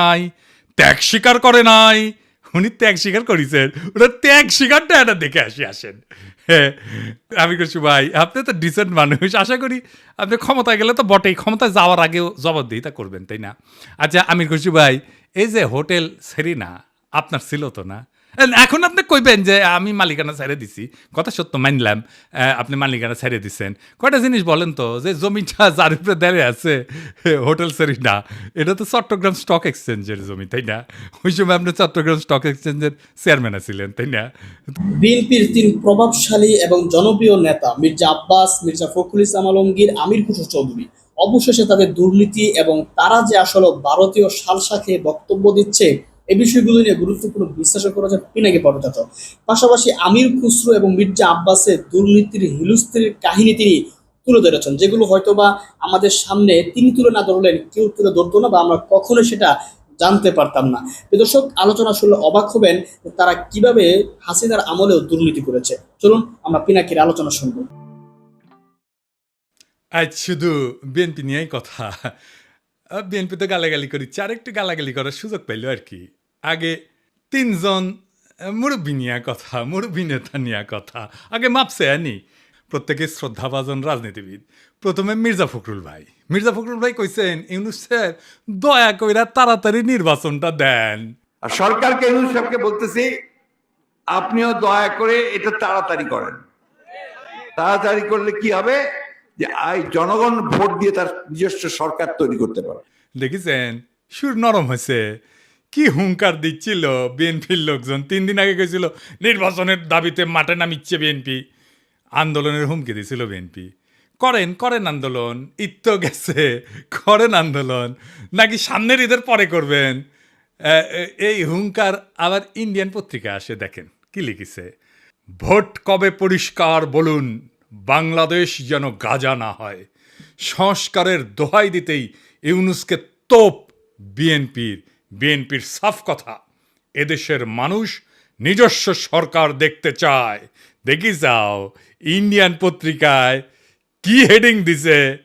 নাই, ত্যাগ স্বীকার করে নাই। উনি ত্যাগ স্বীকার করেছেন। ওটা ত্যাগ স্বীকারটা এটা দেখে আসি, আসেন। হ্যাঁ আমি করছি ভাই, আপনি তো ডিসেন্ট মানুষ। আশা করি আপনি ক্ষমতায় গেলে তো বটেই। ক্ষমতায় যাওয়ার আগেও জবাবদিহিতা করবেন, তাই না? আচ্ছা আমি করছি ভাই, এই যে হোটেল সেরিনা, আপনার ছিল তো না? এখন আপনি কইবেন যে, আমি মালিকানা ছেড়ে দিছি। কথা সত্য, মানলাম। আপনি মালিকানা ছেড়ে দিচ্ছেন কয়টা জিনিস বলেন তো, যে জমিটা যার উপরে দাঁড়িয়ে আছে হোটেল সেরিনা এটা তো চট্টগ্রাম স্টক এক্সচেঞ্জের জমি, তাই না? ওই সময় আপনি চট্টগ্রাম স্টক এক্সচেঞ্জের চেয়ারম্যান আছিলেন, তাই না? বিএনপির তিন প্রভাবশালী এবং জনপ্রিয় নেতা, মির্জা আব্বাস, মির্জা ফখরুল ইসলাম আলমগীর, আমির খুসরো চৌধুরী। অবশেষে তাদের দুর্নীতি এবং তারা যে আসলে ভারতীয় সালসাকে বক্তব্য দিচ্ছে এই বিষয়গুলো নিয়ে গুরুত্বপূর্ণ বিশ্লেষণ করেছেন পিনাকি পর্যটক পাশাপাশি আমির খুসরো এবং মির্জা আব্বাসের দুর্নীতির হিলুস্ত্রির কাহিনী তিনি তুলে ধরেছেন, যেগুলো হয়তোবা আমাদের সামনে তিনি তুলে না ধরলেন কেউ তুলে ধরতো না বা আমরা কখনো সেটা জানতে পারতাম না। দর্শক, আলোচনা শুনলে অবাক হবেন তারা কীভাবে হাসিনার আমলেও দুর্নীতি করেছে। চলুন, আমরা পিনাকির আলোচনা শুনব। আজ শুধু বিএনপি নিয়েই কথা। বিএনপি তো গালাগালি করিচ্ছে। আর একটু গালাগালি করার সুযোগ পাইল আর কি। আগে তিনজন মুরব্বী নিয়ে কথা, মুরব্বী নেতা নিয়ে কথা। আগে মাপছে আনি। প্রত্যেকে শ্রদ্ধাভাজন রাজনীতিবিদ। প্রথমে মির্জা ফখরুল ভাই। মির্জা ফখরুল ভাই কইছেন, ইউনুস স্যার দয়া কইরা তাড়াতাড়ি নির্বাচনটা দেন। আর সরকারকে ইউনুস সাহেবকে বলতেছি, আপনিও দয়া করে এটা তাড়াতাড়ি করেন। তাড়াতাড়ি করলে কি হবে? যে আই জনগণ ভোট দিয়ে তার নিজস্ব সরকার তৈরি করতে পারে। দেখেছেন? সুর নরম হয়েছে। কি হুঙ্কার দিচ্ছিল বিএনপির লোকজন। তিন দিন আগে গেছিল নির্বাচনের দাবিতে মাঠে নামিচ্ছে বিএনপি। আন্দোলনের হুমকি দিছিল বিএনপি। করেন করেন আন্দোলন তো গেছে, করেন আন্দোলন। নাকি সামনের ঈদের পরে করবেন? এই হুঙ্কার আবার ইন্ডিয়ান পত্রিকা আসে, দেখেন। কি লিখেছে? ভোট কবে পরিষ্কার বলুন। বাংলাদেশ যেন গাজা না হয়। সংস্কারের দোহাই দিতেই ইউনুসকে তোপ বিএনপির বিএনপির সাফ কথা। এদেশের মানুষ নিজস্ব সরকার দেখতে চায়। দেখি যাও, ইন্ডিয়ান পত্রিকায় কি হেডিং দিছে?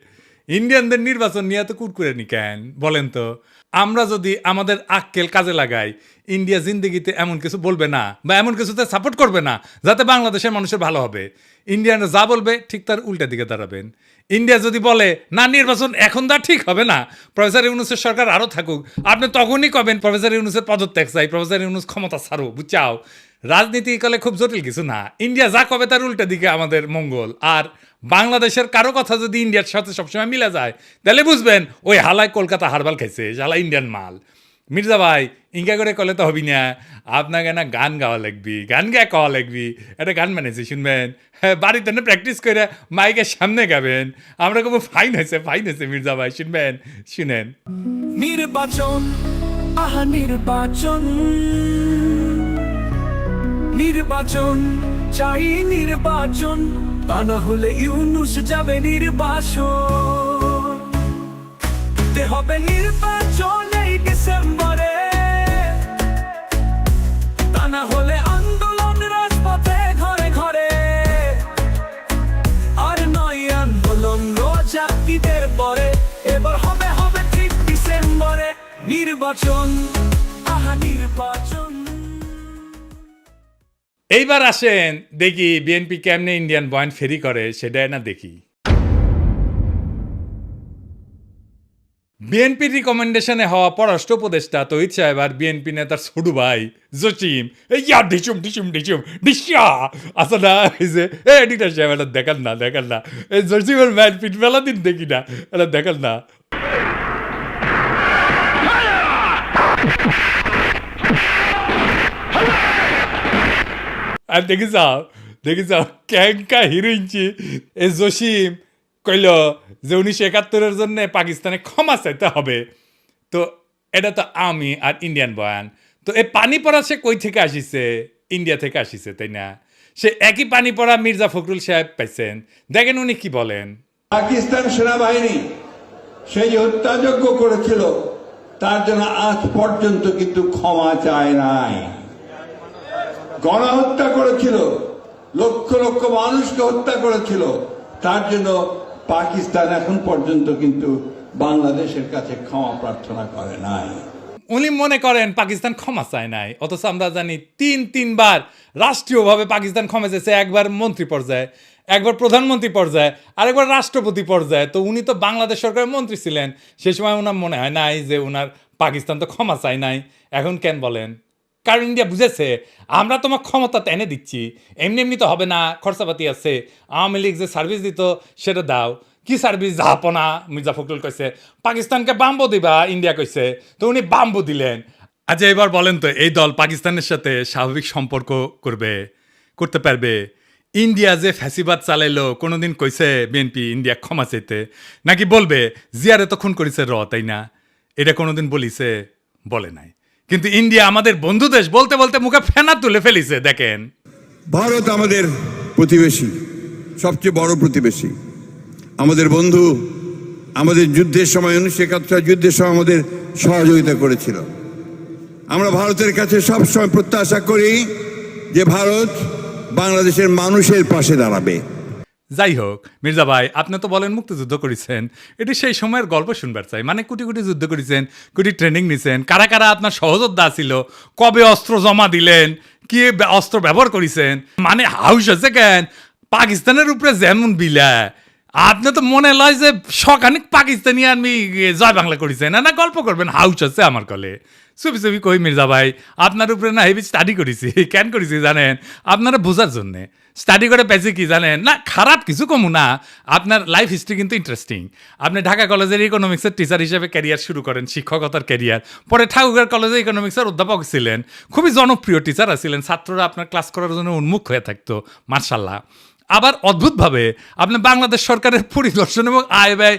ইন্ডিয়ানদের নির্বাচন নিয়ে তো কুরকুরে নি কেন? বলেন তো, আমরা যদি আমাদের আক্কেল কাজে লাগাই, ইন্ডিয়া জিন্দগিতে এমন কিছু বলবে না বা এমন কিছুতে সাপোর্ট করবে না, যাতে বাংলাদেশের মানুষের ভালো হবে। ইন্ডিয়ানরা যা বলবে ঠিক তার উল্টা দিকে দাঁড়াবেন। ইন্ডিয়া যদি বলে, না, নির্বাচন এখন তা ঠিক হবে না, প্রফেসর ইউনুসের সরকার আরও থাকুক। আপনি তখনই কবেন, প্রফেসর ইউনুসের পদত্যাগ চাই, প্রফেসর ইউনুস ক্ষমতা ছাড়ো বুঝাও। রাজনীতি কালে খুব জটিল কিছু না। ইন্ডিয়া যা কবে তার উল্টা দিকে আমাদের মঙ্গল। আর বাংলাদেশের কারও কথা যদি ইন্ডিয়ার সাথে সবসময় মিলে যায়, তাহলে বুঝবেন, ওই হালায় কলকাতা হারবাল খাইছে হালা ইন্ডিয়ান মাল। মির্জা ভাই ইঙ্কা করে কলে তো হবি না। আপনাকে না গান গাওয়া লাগবি, গান গা গাওয়া লাগবি। একটা গান বানিয়েছি শুনবেন? হ্যাঁ বাড়িতে না প্র্যাকটিস করে মাইকের সামনে গাবেন। আমরা খুব ফাইন হয়েছে ফাইন হয়েছে মির্জা ভাই, শুনবেন? শুনেন। নির্বাচন, আহা নির্বাচন। নির্বাচন, চাই নির্বাচন, তা না হলে ইউনুস যাবে নির্বাচন হবে নির্বাচন। ডিসেম্বরে। তা না হলে আন্দোলন রাজপথে ঘরে ঘরে। আর নয় আন্দোলন ঈদের পরে। এবার হবে হবে ঠিক ডিসেম্বরে। নির্বাচন, আহা নির্বাচন। এইবার আসেন, দেখি বিএনপি কেমনে ইন্ডিয়ান পয়েন্ট ফেরি করে, সেটাই না দেখি। বিএনপির রিকমেন্ডেশনে হওয়া পররাষ্ট্র উপদেষ্টা তহিদ সাহেব আর বিএনপি নেতার ছোট ভাই জসিম, এই ইয়া ডিচুম ডিচুম ডিচুম, ডিসিয়া। আসা না, এই যে এ এডিটার সাহেব, এটা দেখান না দেখান না। এই জসিমের ম্যাচ পিট মেলা দিন দেখি না, এটা দেখান না। আর দেখি যাও দেখি যাও ক্যাঙ্কা হিরোইনছি এ জসিম কইল, যে উনিশশো একাত্তরের জন্য পাকিস্তানে ক্ষমা চাইতে হবে। তো এটা তো আমি আর ইন্ডিয়ান বয়ান। তো এই পানি পড়া সে কই থেকে আসিছে? ইন্ডিয়া থেকে আসিছে, তাই না? সে একই পানি পড়া মির্জা ফখরুল সাহেব পাইছেন। দেখেন উনি কি বলেন। পাকিস্তান সেনাবাহিনী সেই হত্যাযজ্ঞ করেছিল, তার জন্য আজ পর্যন্ত কিন্তু ক্ষমা চায় নাই। গণহত্যা করেছিল, লক্ষ লক্ষ মানুষকে হত্যা করেছিল, তার জন্য পাকিস্তান এখন পর্যন্ত কিন্তু বাংলাদেশের কাছে ক্ষমা প্রার্থনা করে নাই। উনি মনে করেন পাকিস্তান ক্ষমা চায় নাই, অথচ আমরা জানি তিন, তিনবার রাষ্ট্রীয়ভাবে পাকিস্তান ক্ষমা চেয়েছে, একবার মন্ত্রী পর্যায়ে, একবার প্রধানমন্ত্রী পর্যায়ে, আরেকবার রাষ্ট্রপতি পর্যায়ে। তো উনি তো বাংলাদেশ সরকারের মন্ত্রী ছিলেন, সে সময় ওনার মনে হয় নাই যে ওনার পাকিস্তান তো ক্ষমা চায় নাই। এখন কেন বলেন? কারণ ইন্ডিয়া বুঝেছে? আমরা তোমার ক্ষমতা এনে দিচ্ছি। এমনি এমনি তো হবে না, খরচাপাতি আছে। আওয়ামী লীগ যে সার্ভিস দিত, সেটা দাও। কি সার্ভিস জাহাপনা, মির্জা ফখরুল কইছে, পাকিস্তানকে বাম্বো দিবা ইন্ডিয়া কইছে। তো উনি বাম্বো দিলেন। আচ্ছা এবার বলেন তো, এই দল পাকিস্তানের সাথে স্বাভাবিক সম্পর্ক করবে, করতে পারবে? ইন্ডিয়া যে ফ্যাসিবাদ চালাইলো, কোনোদিন কইছে বিএনপি ইন্ডিয়া ক্ষমা চাইতে? নাকি বলবে, জিয়ারে তো খুন করেছে র তাই না? এটা কোনোদিন বলিছে, বলে নাই। কিন্তু ইন্ডিয়া আমাদের বন্ধু দেশ বলতে বলতে মুখে ফেনা তুলে ফেলিছে, দেখেন। ভারত আমাদের প্রতিবেশী, সবচেয়ে বড় প্রতিবেশী। আমাদের বন্ধু আমাদের যুদ্ধের সময়, উনিশশো একাত্তর যুদ্ধের সময় আমাদের সহযোগিতা করেছিল। আমরা ভারতের কাছে সবসময় প্রত্যাশা করি যে ভারত বাংলাদেশের মানুষের পাশে দাঁড়াবে। যাই হোক, মির্জা ভাই, আপনি তো বলেন মুক্তিযুদ্ধ করেছেন। এটি সেই সময়ের গল্প শুনবার চাই। মানে কোটি কোটি যুদ্ধ করেছেন, কোটি ট্রেনিং নিছেন। কারা কারা আপনার সহযোদ্ধা ছিল? কবে অস্ত্র জমা দিলেন? কি অস্ত্র ব্যবহার করেছেন? মানে হাউস আছে কেন? পাকিস্তানের উপরে যেমন বিলা। আপনি তো মনে লয় যে সখানিক পাকিস্তানি আমি জয় বাংলা করেছেন। না না, গল্প করবেন, হাউস আছে আমার কলে। চুপি চুপি কই, মির্জা ভাই? আপনার উপরে না হেবি স্টাডি করেছি। কেন করেছি জানেন? আপনারা বোঝার জন্যে। স্টাডি করে পেয়েছি কি জানেন? না, খারাপ কিছু কমু না। আপনার লাইফ হিস্ট্রি কিন্তু ইন্টারেস্টিং আপনি ঢাকা কলেজের ইকোনমিক্সের টিচার হিসেবে ক্যারিয়ার শুরু করেন, শিক্ষকতার ক্যারিয়ার পরে ঠাকুরের কলেজে ইকোনমিক্সের অধ্যাপক ছিলেন। খুবই জনপ্রিয় টিচার ছিলেন ছাত্ররা আপনার ক্লাস করার জন্য উন্মুখ হয়ে থাকতো মার্শাল্লাহ আবার অদ্ভুতভাবে, আপনি বাংলাদেশ সরকারের পরিদর্শন এবং আয় ব্যয়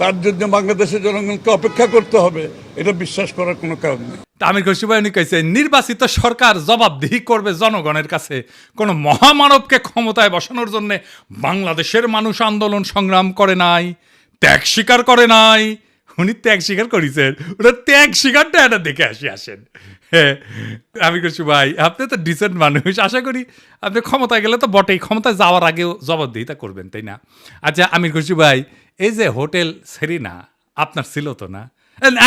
তার জন্য বাংলাদেশের জনগণকে অপেক্ষা করতে হবে। এটা বিশ্বাস করার কোনো কারণ নেই। আমির খসিবাহিনী কইছে, নির্বাচিত সরকার জবাবদিহি করবে জনগণের কাছে। কোনো মহামানবকে ক্ষমতায় বসানোর জন্য বাংলাদেশের মানুষ আন্দোলন সংগ্রাম করে নাই, ত্যাগ স্বীকার করে নাই উনি ত্যাগ স্বীকার করেছেন। ওটা ত্যাগ স্বীকারটা এটা দেখে আসি, আসেন। হ্যাঁ আমি করছি ভাই আপনি তো ডিসেন্ট মানুষ। আশা করি আপনি ক্ষমতায় গেলে তো বটেই, ক্ষমতায় যাওয়ার আগেও জবাবদিহিতা করবেন, তাই না? আচ্ছা আমি করছি ভাই এই যে হোটেল সেরিনা, আপনার ছিল তো না?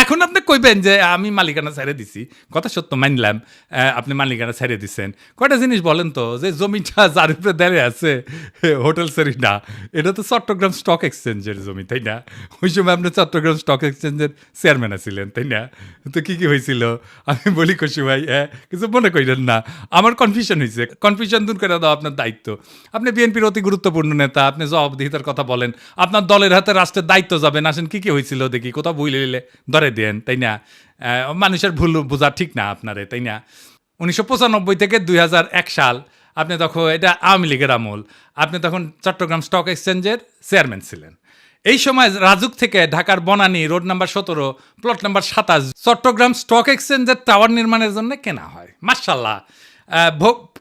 এখন আপনি কইবেন যে, আমি মালিকানা ছেড়ে দিছি। কথা সত্য, মানলাম। আপনি মালিকানা ছেড়ে দিচ্ছেন কয়টা জিনিস বলেন তো, যে জমিটা যার উপরে দাঁড়িয়ে আছে হোটেল সেরিনা এটা তো চট্টগ্রাম স্টক এক্সচেঞ্জের জমি, তাই না? ওই সময় আপনি চট্টগ্রাম স্টক এক্সচেঞ্জের চেয়ারম্যান আছিলেন, তাই না? তো কি কি হয়েছিল? আমি বলি খুশি ভাই হ্যাঁ কিছু মনে করেন না। আমার কনফিউশন হয়েছে কনফিউশন দূর করে দাও আপনার দায়িত্ব। আপনি বিএনপির অতি গুরুত্বপূর্ণ নেতা, আপনি জবাবদিহিতার কথা বলেন। আপনার দলের হাতে রাষ্ট্রের দায়িত্ব যাবেন আসেন, কি কি হয়েছিল? দেখি, কোথাও বই লিলে ধরে দেন, তাই না? মানুষের ভুল বোঝা ঠিক না আপনারে, তাই না? উনিশশো পঁচানব্বই থেকে দুই সাল আপনি তখন, এটা আওয়ামী লীগের আমল, আপনি তখন চট্টগ্রাম স্টক এক্সচেঞ্জের চেয়ারম্যান ছিলেন। এই সময় রাজুক থেকে ঢাকার বনানী রোড নাম্বার সতেরো, প্লট নাম্বার সাতাশ, চট্টগ্রাম স্টক এক্সচেঞ্জের টাওয়ার নির্মাণের জন্য কেনা হয়। মার্শাল্লাহ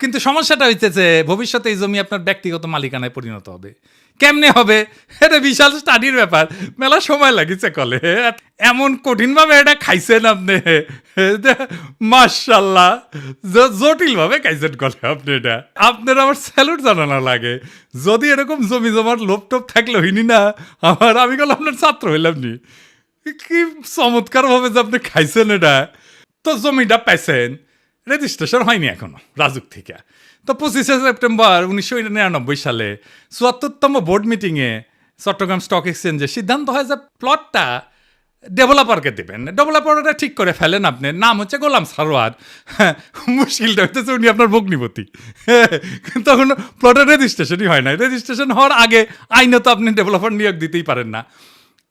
কিন্তু সমস্যাটা হইতেছে, ভবিষ্যতে এই জমি আপনার ব্যক্তিগত মালিকানায় পরিণত হবে। কেমনে হবে? এটা বিশাল স্টাডির ব্যাপার। মেলা সময় লাগিছে কলে। এমন কঠিনভাবে এটা খাইছেন আপনি? মার্শাল্লাহ জটিলভাবে খাইছেন কলে আপনি এটা। আপনার আমার স্যালুট জানানো লাগে। যদি এরকম জমি জমার লোপ টোপ থাকলে হইনি না, আমার আমি গেল আপনার ছাত্র হইলাম নি। কি চমৎকার ভাবে যে আপনি খাইছেন এটা। তো জমিটা পাইছেন। রেজিস্ট্রেশন হয়নি এখনও, রাজুক থেকে। তো পঁচিশে সেপ্টেম্বর উনিশশো নিরানব্বই সালে চুয়াত্তরতম বোর্ড মিটিংয়ে চট্টগ্রাম স্টক এক্সচেঞ্জে সিদ্ধান্ত হয় যে প্লটটা ডেভেলপারকে দেবেন। ডেভেলপারটা ঠিক করে ফেলেন আপনি। নাম হচ্ছে গোলাম সারোয়ার। মুশকিলটা হইতেছে উনি আপনার ভগ্নিপতি। তখন প্লটের রেজিস্ট্রেশনই হয় না রেজিস্ট্রেশন হওয়ার আগে আইনত আপনি ডেভেলপার নিয়োগ দিতেই পারেন না।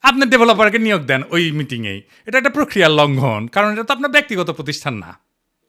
আপনি ডেভেলপারকে নিয়োগ দেন ওই মিটিংয়েই। এটা একটা প্রক্রিয়ার লঙ্ঘন, কারণ এটা তো আপনার ব্যক্তিগত প্রতিষ্ঠান না।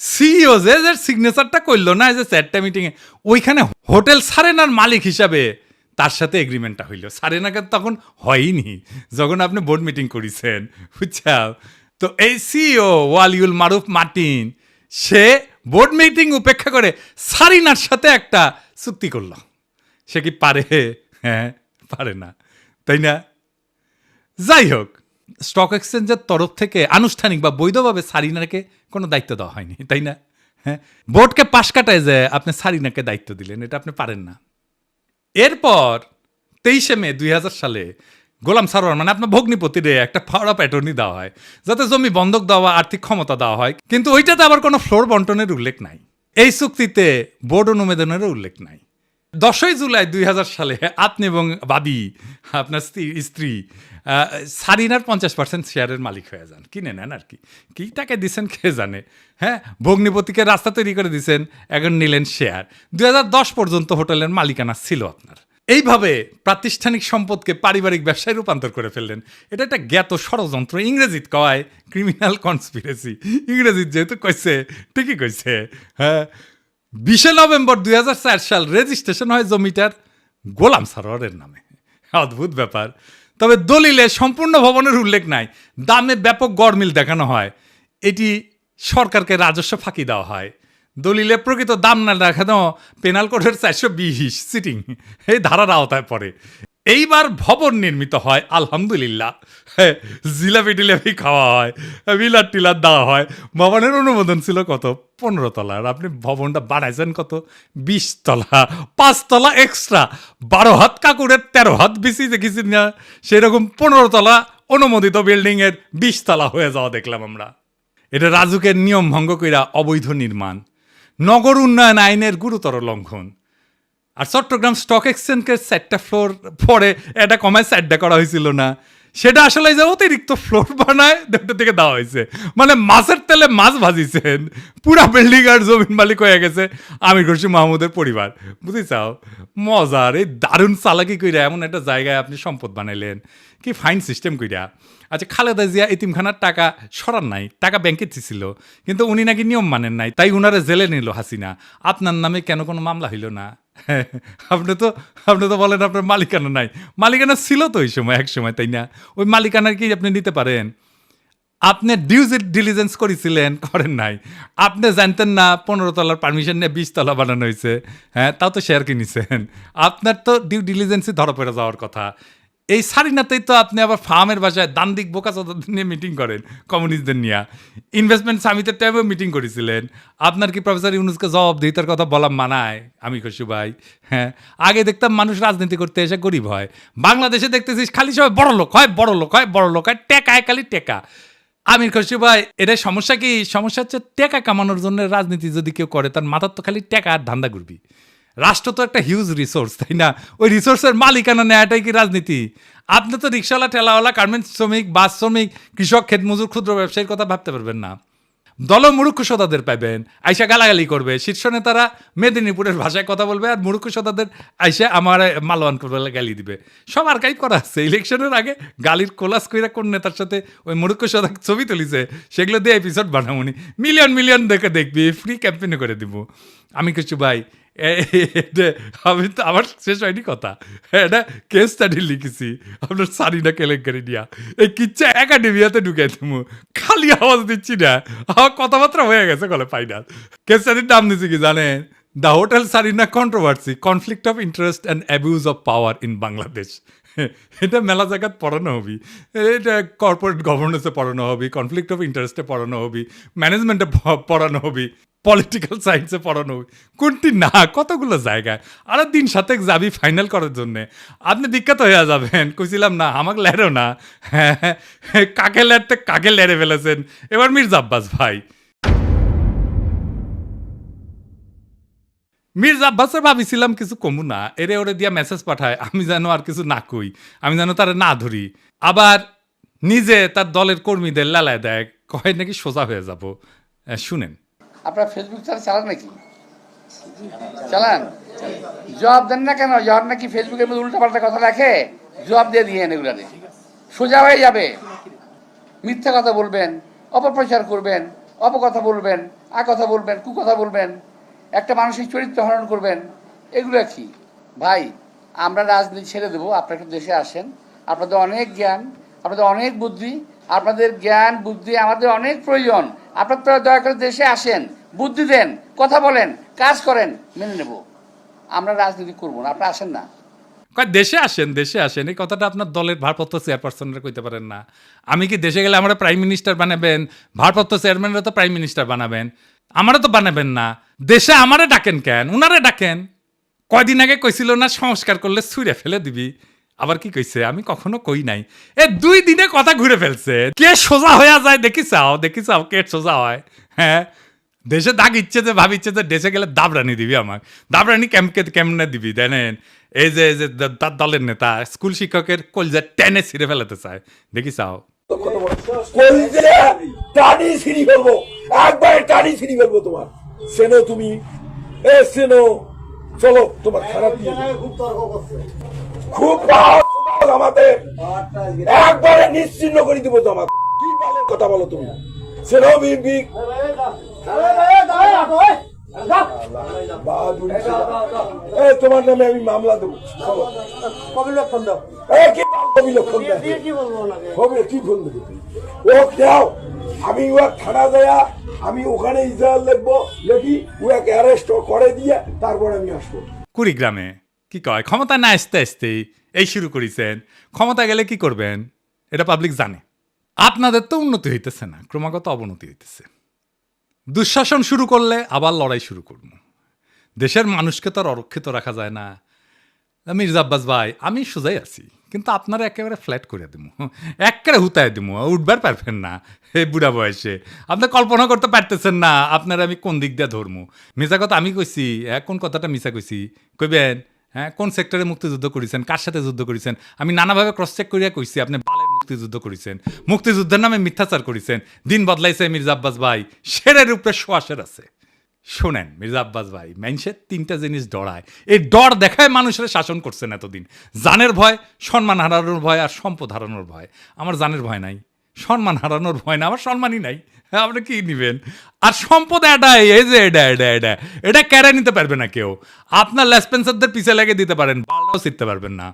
সিইও যে যে সিগনেচারটা করল না যে চারটা মিটিংয়ে ওইখানে হোটেল সারেনার মালিক হিসাবে তার সাথে এগ্রিমেন্টটা হইল। সারেনাকে তখন হয়নি যখন আপনি বোর্ড মিটিং করেছেন বুঝছা তো এই সিইও ওয়ালিউল মারুফ মার্টিন, সে বোর্ড মিটিং উপেক্ষা করে সারিনার সাথে একটা চুক্তি করল। সে কি পারে? হ্যাঁ পারে না। তাই না? যাই হোক স্টক এক্সচেঞ্জের তরফ থেকে আনুষ্ঠানিক বা বৈধভাবে সারিনাকে কোনো দায়িত্ব দেওয়া হয়নি, তাই না? হ্যাঁ? বোর্ডকে পাশ কাটায় যে আপনি সারিনাকে দায়িত্ব দিলেন, এটা আপনি পারেন না। এরপর তেইশে মে দুই হাজার সালে গোলাম সারোয়ার মানে আপনার ভগ্নিপতিরে একটা ফাওড়া প্যাটর্নি দেওয়া হয়, যাতে জমি বন্ধক দেওয়া, আর্থিক ক্ষমতা দেওয়া হয়, কিন্তু ওইটাতে আবার কোনো ফ্লোর বন্টনের উল্লেখ নাই। এই চুক্তিতে বোর্ড অনুমোদনেরও উল্লেখ নাই। দশই জুলাই দুই হাজার সালে আপনি এবং বাদী আপনার স্ত্রী সারিনার পঞ্চাশ পার্সেন্ট শেয়ারের মালিক হয়ে যান। কিনে নেন আর কি। কি টাকা দিচ্ছেন কে জানে? হ্যাঁ ভগ্নিপতিকে রাস্তা তৈরি করে দিয়েছেন এখন নিলেন শেয়ার। দুই হাজার দশ পর্যন্ত হোটেলের মালিকানা ছিল আপনার। এইভাবে প্রাতিষ্ঠানিক সম্পদকে পারিবারিক ব্যবসায় রূপান্তর করে ফেললেন। এটা একটা জ্ঞাত ষড়যন্ত্র, ইংরেজিত কয় ক্রিমিনাল কনস্পিরেসি ইংরেজিত যেহেতু কইছে, ঠিকই কইছে হ্যাঁ। বিশে নভেম্বর দু হাজার চার সাল রেজিস্ট্রেশন হয় জমিটার গোলাম সারোয়ারের নামে। অদ্ভুত ব্যাপার। তবে দলিলে সম্পূর্ণ ভবনের উল্লেখ নাই। দামে ব্যাপক গড়মিল দেখানো হয়। এটি সরকারকে রাজস্ব ফাঁকি দেওয়া হয়। দলিলে প্রকৃত দাম না দেখানো পেনাল কোডের চারশো বিশ সিটিং। এই ধারার আওতায় পড়ে। এইবার ভবন নির্মিত হয়, আলহামদুলিল্লাহ। জিলাপি টিলাপি খাওয়া হয় বিলার টিলার দেওয়া হয়। ভবনের অনুমোদন ছিল কত? পনেরো তলার আপনি ভবনটা বাড়াইছেন কত? বিশ তলা। পাঁচ তলা এক্সট্রা বারো হাত কাকুরের তেরো হাত বেশি দেখেছি না। সেরকম পনেরো তলা অনুমোদিত বিল্ডিংয়ের বিশ তলা হয়ে যাওয়া দেখলাম আমরা। এটা রাজুকের নিয়ম ভঙ্গ কইরা অবৈধ নির্মাণ। নগর উন্নয়ন আইনের গুরুতর লঙ্ঘন। আর চট্টগ্রাম স্টক এক্সচেঞ্জকে চারটা ফ্লোর পরে এটা কমায় চারটা করা হয়েছিল না। সেটা আসলে যে অতিরিক্ত ফ্লোর বানায় দুটো থেকে দেওয়া হয়েছে। মানে মাছের তেলে মাছ ভাজিছেন, পুরা বিল্ডিং আর জমিন মালিক হয়ে গেছে, আমির খুশি মাহমুদের পরিবার। বুঝিছাও? মজার, এই দারুণ চালাকি কইরা এমন একটা জায়গায় আপনি সম্পদ বানাইলেন। কি ফাইন সিস্টেম কইরা। আচ্ছা খালেদা জিয়া এতিমখানার টাকা সরার নাই, টাকা ব্যাংকে ছিল কিন্তু উনি নাকি নিয়ম মানেন নাই, তাই উনারে জেলে নিল হাসিনা। আপনার নামে কেন কোনো মামলা হইল না? আপনি তো আপনি তো বলেন আপনার মালিকানা নাই। মালিকানা ছিল তো ওই সময়, এক সময়, তাই না? ওই মালিকানার কি আপনি নিতে পারেন? আপনি ডিউজ ডিলিজেন্স করেছিলেন, করেন নাই। আপনি জানতেন না, পনেরো তলার পারমিশন নিয়ে বিশ তলা বানানো হয়েছে। হ্যাঁ তাও তো শেয়ার কিনেছেন। আপনার তো ডিউ ডিলিজেন্সই ধরা পড়ে যাওয়ার কথা। এই সারিনাতেই তো আপনি আবার ফার্মের বাসায় দান্দিক বোকা চোদাদের নিয়ে মিটিং করেন কমিউনিস্টদের নিয়ে। ইনভেস্টমেন্ট সামিটের টাইমেও মিটিং করেছিলেন। আপনার কি প্রফেসর ইউনুসকে জবাবদিহিতার কথা বলা মানায়? আমি খুশি ভাই হ্যাঁ। আগে দেখতাম মানুষ রাজনীতি করতে এসে গরিব হয়। বাংলাদেশে দেখতেছিস, খালি সবাই বড় লোক হয়, বড় লোক হয়, বড় লোক হয় টেকায় খালি টেকা। আমির খসরু ভাই এটা সমস্যা কি? সমস্যা হচ্ছে টাকা কামানোর জন্য রাজনীতি যদি কেউ করে, তার মাথার তো খালি টাকা আর ধান্দা ঘুরবি। রাষ্ট্র তো একটা হিউজ রিসোর্স তাই না? ওই রিসোর্সের মালিকানা নেওয়াটাই কি রাজনীতি? আপনি তো রিক্সাওয়ালা, ঠেলাওয়ালা গার্মেন্টস শ্রমিক বাস শ্রমিক, কৃষক, ক্ষেত মজুর, ক্ষুদ্র ব্যবসায়ীর কথা ভাবতে পারবেন না। দল মুরুক্ষ সদাদের পাবেন আইসা গালাগালি করবে। শীর্ষ নেতারা মেদিনীপুরের ভাষায় কথা বলবে আর মুরুক্ষ সদাদের আইসা আমার মালওয়ান করবে গালি দিবে। সব আর্কাইভ করা আছে। ইলেকশনের আগে গালির কোলাস কইরা কোন নেতার সাথে ওই মুরুক্ষ সদা ছবি তুলিছে, সেগুলো দিয়ে এপিসোড বানাবনি মিলিয়ন মিলিয়ন দেখে দেখবি ফ্রি ক্যাম্পেইনে করে দিব। আমি কিছু ভাই আমি তো আমার শেষ হয়নি কথা। এটা কেস স্টাডি লিখেছি। আপনার সারিনা কেলেঙ্কারি নিয়া। এই কিচ্ছা একাডেমিয়াতে ঢুকে তুমি খালি আওয়াজ দিচ্ছি না। আমার কথাবার্তা হয়ে গেছে কলে ফাইনাল কেস স্টাডির নাম দিচ্ছি কি জানেন? The hotel Sarina controversy conflict of interest and abuse of power in Bangladesh এটা মেলা জায়গাত পড়ানো হবি। এটা কর্পোরেট গভর্নেন্সে পড়ানো হবি কনফ্লিক্ট অফ ইন্টারেস্টে পড়ানো হবি ম্যানেজমেন্টে পড়ানো হবি। পলিটিক্যাল সায়েন্সে পড়ানো কোনটি না, কতগুলো জায়গায়? আর দিন সাথে যাবি ফাইনাল করার জন্যে। আপনি বিখ্যাত হয়ে যাবেন। কইছিলাম না, আমাকে লেরো না। হ্যাঁ কাকে লেরতে কাকে লেরে ফেলেছেন? এবার মির্জা আব্বাস ভাই। মির্জা আব্বাসের ভাবিছিলাম কিছু কমু না। এরে ওরে দিয়া মেসেজ পাঠায়, আমি যেন আর কিছু না কই। আমি যেন তার না ধরি। আবার নিজে তার দলের কর্মীদের লালায় দেয়। কয় নাকি সোজা হয়ে যাব। শুনেন। আপনার ফেসবুক চালা চালান নাকি? চালান? জবাব দেন না কেন? জবাব নাকি ফেসবুকের মধ্যে উল্টাপাল্টা কথা লেখে জবাব দিয়ে দিয়ে এগুলো সোজা হয়ে যাবে। মিথ্যা কথা বলবেন, অপপ্রচার করবেন, অপকথা বলবেন আ কথা বলবেন, কুকথা বলবেন, একটা মানসিক চরিত্র হরণ করবেন, এগুলো কি? ভাই, আমরা রাজনীতি ছেড়ে দেবো। আপনারা দেশে আসেন। আপনাদের অনেক জ্ঞান, আপনাদের অনেক বুদ্ধি আপনাদের জ্ঞান, বুদ্ধি আমাদের অনেক প্রয়োজন। আপনারা দয়া করে দেশে আসেন, বুদ্ধি দেন, কথা বলেন, কাজ করেন, মেনে নেব। আমরা রাজনীতি করব না, আপনি আসেন না। দেশে আসেন দেশে আসেন, এই কথাটা আপনার দলের ভারপ্রাপ্ত চেয়ারপারসনরা কইতে পারেন না। আমি কি দেশে গেলে আমরা প্রাইম মিনিস্টার বানাবেন? ভারপ্রাপ্ত চেয়ারম্যানরা তো প্রাইম মিনিস্টার বানাবেন। আমারও তো বানাবেন না। দেশে আমারে ডাকেন কেন? উনারে ডাকেন। কয়দিন আগে কইছিল না, সংস্কার করলে ছুঁড়ে ফেলে দিবি। আবার কি কইছে? আমি কখনো কই নাই। এ, দুই দিনে কথা ঘুরে ফেলছে। কে সোজা হয়ে যায় দেখি চাও দেখি চাও কে সোজা হয়। হ্যাঁ? দেশে দাগ ইচ্ছে যে ভাবিচ্ছে যে, দেশে গেলে দাবরানি দিবি আমার দাবরানি কেমকে কেমনে দিবি, জানেন? এই যে এই যে দলের নেতা, স্কুল শিক্ষকের কলজা টেনে ছিঁড়ে ফেলাতে চায়। দেখি চাও। টানি ছিঁড়ি একবারে টানি ছিঁড়ি তোমার। সেনো তুমি। এ সেনো চলো, তোমার খারাপ। খুব একবারে নিশ্চিন্ন করে দিব তোমার কি বালের কথা বলো তুমি? তোমার নামে আমি মামলা দেবো। কি ও আমি ও থানা দেয়া আমি ওখানে ইসরায়েল লিখব লিখি ওকে অ্যারেস্ট করে দিয়ে, তারপর আমি আসব। কুড়িগ্রামে কি কয়? ক্ষমতা না আসতে আসতেই এই শুরু করেছেন। ক্ষমতা গেলে কি করবেন? এটা পাবলিক জানে। আপনাদের তো উন্নতি হইতেছে না, ক্রমাগত অবনতি হইতেছে। দুঃশাসন শুরু করলে আবার লড়াই শুরু করব। দেশের মানুষকে তো আর অরক্ষিত রাখা যায় না। মির্জা আব্বাস ভাই, আমি সোজাই আছি, কিন্তু আপনারা একেবারে ফ্ল্যাট করে দেবো একেবারে হুতায় দেবো উঠবার পারবেন না হে বুড়া বয়সে। আপনি কল্পনা করতে পারতেছেন না, আপনারা আমি কোন দিক দিয়ে ধরবো মিশা কথা আমি কইছি কোন কথাটা মিশা কইছি? কইবেন হ্যাঁ কোন সেক্টরে মুক্তিযুদ্ধ করেছেন? কার সাথে যুদ্ধ করেছেন? আমি নানাভাবে ক্রস চেক করিয়া কইছি, আপনি বালের মুক্তিযুদ্ধ করেছেন। মুক্তিযুদ্ধের নামে মিথ্যাচার করেছেন। দিন বদলাইছে মির্জা আব্বাস ভাই। শেরের উপরে সোয়াশের আছে। শোনেন, মির্জা আব্বাস ভাই মানুষের তিনটা জিনিস ডরায়। এই ডর দেখায় মানুষের শাসন করছেন এতদিন। জানের ভয়, সম্মান হারানোর ভয় আর সম্পদ হারানোর ভয়। আমার জানের ভয় নাই। সম্মান হারানোর ভয় না, আমার সম্মানই নাই। আপনি কি নিবেন? আর সম্পদ এটা, এই যে এটা এটা এটা এটা কেড়ে নিতে পারবে না কেউ। আপনার লেসপেন্সারদের পিছে লেগে দিতে পারেন বালটাও শিখতে পারবেন না।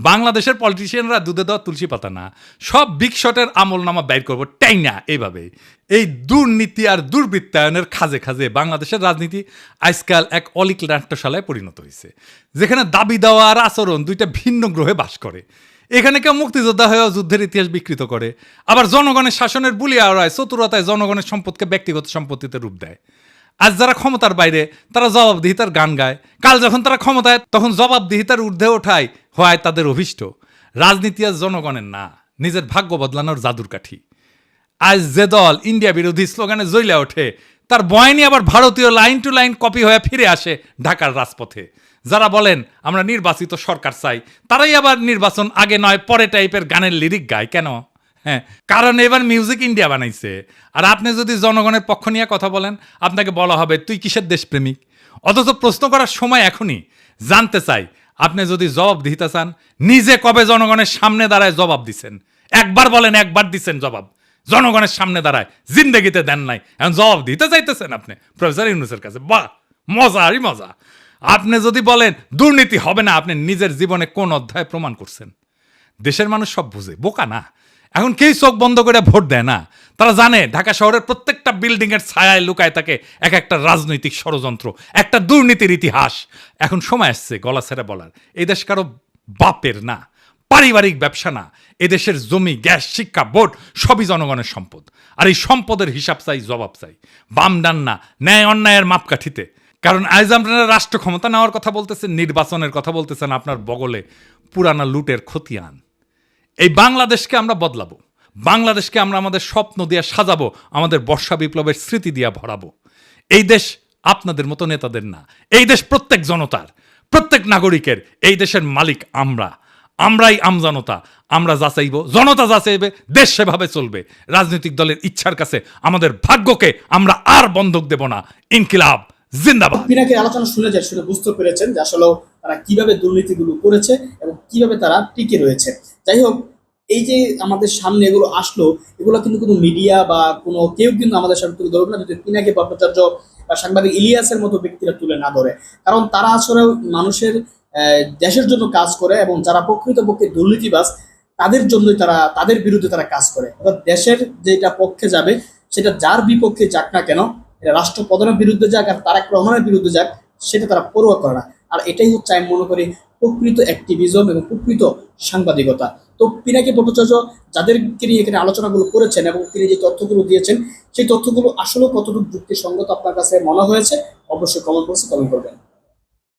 বাংলাদেশের পলিটিশিয়ানরা দুধে দেওয়া তুলসী পাতা না। সব বিগ শটের আমল নামা বাইর করব, টাই না, এইভাবে। এই দুর্নীতি আর দুর্বৃত্তায়নের খাজে খাজে বাংলাদেশের রাজনীতি আজকাল এক অলিক নাট্যশালায় পরিণত হয়েছে। যেখানে দাবি দেওয়া আর আচরণ দুইটা ভিন্ন গ্রহে বাস করে। এখানে কেউ মুক্তিযোদ্ধা হয়েও যুদ্ধের ইতিহাস বিকৃত করে। আবার জনগণের শাসনের বুলি আড়ায় চতুরতায় জনগণের সম্পদকে ব্যক্তিগত সম্পত্তিতে রূপ দেয়। আজ যারা ক্ষমতার বাইরে, তারা জবাবদিহিতার গান গায়। কাল যখন তারা ক্ষমতায়, তখন জবাবদিহিতার ঊর্ধ্বে ওঠায় হয় তাদের অভিষ্ট। রাজনীতি আজ জনগণের না, নিজের ভাগ্য বদলানোর জাদুর কাঠি। আজ যে দল ইন্ডিয়া বিরোধী স্লোগানে জ্বলে ওঠে, তার বয়নি আবার ভারতীয় লাইন টু লাইন কপি হয়ে ফিরে আসে ঢাকার রাজপথে। যারা বলেন, আমরা নির্বাচিত সরকার চাই, তারাই আবার নির্বাচন আগে নয়, পরে টাইপের গানের লিরিক গায়, কেন? হ্যাঁ কারণ এবার মিউজিক ইন্ডিয়া বানাইছে। আর আপনি যদি জনগণের পক্ষ নিয়ে কথা বলেন, আপনাকে বলা হবে, তুই কিসের দেশপ্রেমিক? অথচ প্রশ্ন করার সময় এখনই। জানতে চাই, আপনি যদি জবাব দিতে চান, নিজে কবে জনগণের সামনে দাঁড়ায় জবাব দিছেন? একবার বলেন, একবার দিছেন জবাব। জনগণের সামনে দাঁড়ায়, জিন্দগিতে দেন নাই। এখন জবাব দিতে চাইতেছেন আপনি, প্রফেসর ইউনুসের কাছে। বাহ! মজা আরই মজা। আপনি যদি বলেন, দুর্নীতি হবে না, আপনি নিজের জীবনে কোন অধ্যায় প্রমাণ করছেন? দেশের মানুষ সব বুঝে, বোকা না? এখন কেউ চোখ বন্ধ করে ভোট দেয় না। তারা জানে, ঢাকা শহরের প্রত্যেকটা বিল্ডিং এর ছায়ায় লুকায় থাকে এক একটা রাজনৈতিক ষড়যন্ত্র, একটা দুর্নীতির ইতিহাস। এখন সময় আসছে, গলা ছেড়ে বলার। এই দেশ কারও বাপের না, পারিবারিক ব্যবসা না। এদেশের জমি, গ্যাস, শিক্ষা, বোর্ড, সবই জনগণের সম্পদ। আর এই সম্পদের হিসাব চাই, জবাব চাই। বাম ডান না ন্যায় অন্যায়ের মাপকাঠিতে। কারণ আজ আপনারা রাষ্ট্র ক্ষমতা নেওয়ার কথা বলতেছেন, নির্বাচনের কথা বলতেছেন, আপনার বগলে পুরানা লুটের খতিয়ান। এই বাংলাদেশকে আমরা বদলাবো। বাংলাদেশকে আমরা আমাদের স্বপ্ন দিয়ে সাজাবো, আমাদের বর্ষা বিপ্লবের স্মৃতি দিয়ে ভরাবো। এই দেশ আপনাদের মতো নেতাদের না। এই দেশ প্রত্যেক জনতার, প্রত্যেক নাগরিকের, এই দেশের মালিক আমরা। আমরাই আমজনতা আমরা যাচাইব জনতা যাচাইবে দেশ সেভাবে চলবে। রাজনৈতিক দলের ইচ্ছার কাছে আমাদের ভাগ্যকে আমরা আর বন্ধক দেব না। ইনকিলাব। জিন্দাবাদ। পিনাকে আলোচনা শুনে যায় শুনে বুঝতে পেরেছেন যে আসলে তারা কীভাবে দুর্নীতিগুলো করেছে এবং কীভাবে তারা টিকে রয়েছে। যাই হোক, এই যে আমাদের সামনে এগুলো আসলো, এগুলো কিন্তু কোনো মিডিয়া বা কোনো কেউ কিন্তু আমাদের সামনে তুলে ধরবে না, যদি পিনাকি ভট্টাচার্য বা সাংবাদিক ইলিয়াসের মতো ব্যক্তিরা তুলে না ধরে। কারণ তারা আসলে মানুষের দেশের জন্য কাজ করে এবং যারা প্রকৃতপক্ষে দুর্নীতিবাজ, তাদের জন্যই তারা, তাদের বিরুদ্ধে তারা কাজ করে। অর্থাৎ দেশের যেটা পক্ষে যাবে, সেটা যার বিপক্ষে যাক না কেন এটা রাষ্ট্রপ্রধানের বিরুদ্ধে যাক আর তারেক রহমানের বিরুদ্ধে যাক, সেটা তারা পড়ুয়া করে না। আর এটাই হচ্ছে আমি মনে করি প্রকৃত অ্যাক্টিভিজম এবং প্রকৃত সাংবাদিকতা। তো পিনাকি ভট্টাচার্য যাদেরকে নিয়ে এখানে আলোচনাগুলো করেছেন এবং তিনি যে তথ্যগুলো দিয়েছেন, সেই তথ্যগুলো আসলেও কতটুকু যুক্তিসঙ্গত আপনার কাছে মনে হয়েছে, অবশ্যই কমেন্ট বক্সে কমেন্ট করবেন।